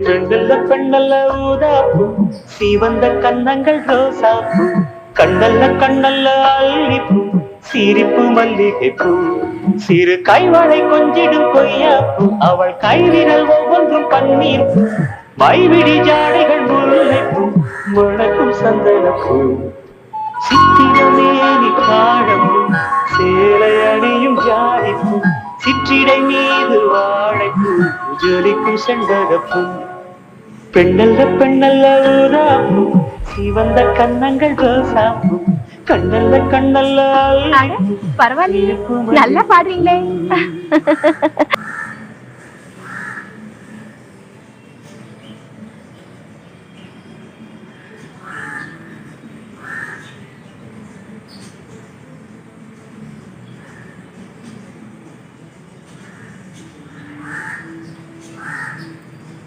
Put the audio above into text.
பெண்ணல்ல பெண்ணல்ல ஊதாப்பு சீவந்த கன்னங்கள் ரோசாப்பு கண்ணல்ல கண்ணல்ல அல்லிப்பூ சிரிப்பு மல்லிகை பூ சிறு கைவளை கொஞ்சிடும் கொய்யாப்பு அவள் கைவிரல் ஒவ்வொன்றும் பன்னீர் பூ மைவிடி ஜாடைகள் முல்லைப்பூ முழக்கும் சந்தனப்பூ. சித்திரமேனி காணப்பூ சேலை அணியும் ஜாடிப்பூ சிற்றிடை மீது வாழைப்பூ ஜொலிக்கும் செண்டகப்பூ பெண்ணல்ல பெண்ணல்ல ஊதாப்பூ சிவந்த கன்னங்கள் ரோசாப்பூ கண்ணல்ல கண்ணல்ல பரவாயில்லையே. நல்லா பாடுறீங்களே.